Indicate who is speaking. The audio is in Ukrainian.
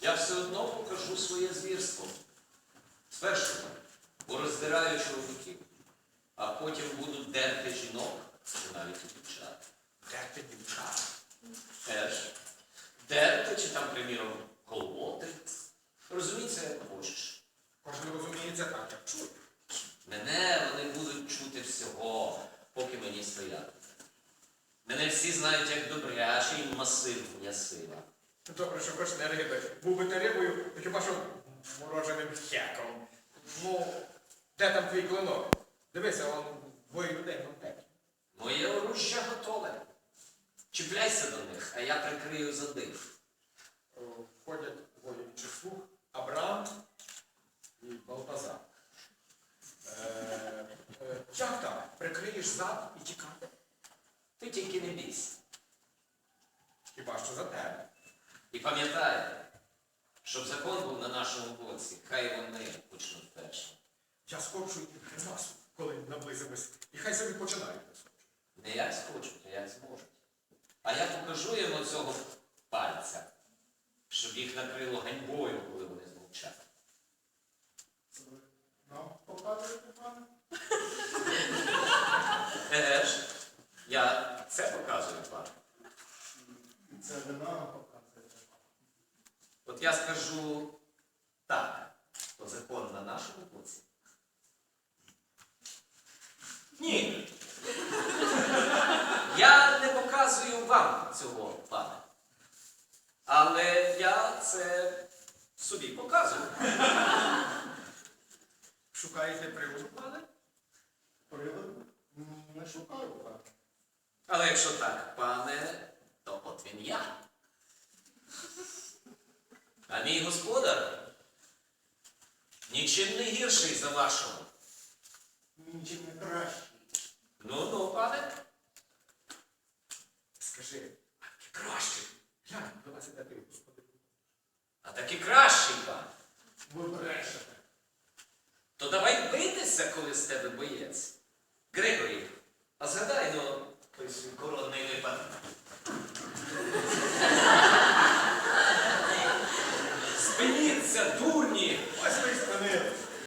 Speaker 1: я все одно покажу своє звірство. Спершу пороздираю чоловіків, а потім буду дерти жінок і навіть і дівчат.
Speaker 2: Дерти дівчат.
Speaker 1: Теж. Дерти чи там, приміром, колоти. Розуміється, як хочеш.
Speaker 2: Кожен розуміє це так, як чує.
Speaker 1: Мене вони будуть чути всього, поки мені стояти. Мене всі знають як добрячий масив м'ясива.
Speaker 2: Добре, що хоч не риби. Був би ти рибою, то хіба що мороженим хеком. Ну, де там твій клинок? Дивися, он двоє людей в контекті.
Speaker 1: Моє оружжя готове. Чіпляйся до них, а я прикрию задих.
Speaker 2: О, Входять двоє слуг. Абрам і Балтазар. Е, е, Як так? Прикриєш зад і тікати?
Speaker 1: Ти тільки не бійся.
Speaker 2: Хіба що за тебе?
Speaker 1: І пам'ятай, щоб закон був на нашому боці, хай вони почнуть перші.
Speaker 2: Я скочу і гримасу, коли наблизимось. І хай собі починають.
Speaker 1: Не як схочуть, а як зможуть. А я покажу їм оцього пальця, щоб їх накрило ганьбою, коли вони змовчать.
Speaker 2: Нам показуєте, пане?
Speaker 1: Еге ж, я це показую вам.
Speaker 2: Це показуєте.
Speaker 1: От я скажу так, то закон на нашому боці. Ні. Я не показую вам цього, пане. Але я це собі показую.
Speaker 2: Шукаєте приводу, пане?
Speaker 3: Приводу не шукаю, пане.
Speaker 1: Але якщо так, пане, то от він я. А мій господар нічим не гірший за вашого.
Speaker 3: Нічим не краще.
Speaker 1: Ну, ну, пане.
Speaker 2: Скажи, а ти краще. Глянь, до вас іде ти, господи.
Speaker 1: А таки кращий пан.
Speaker 3: Ви брешете.
Speaker 1: То давай битися, коли з тебе боєць. Григорій, а згадай, ну,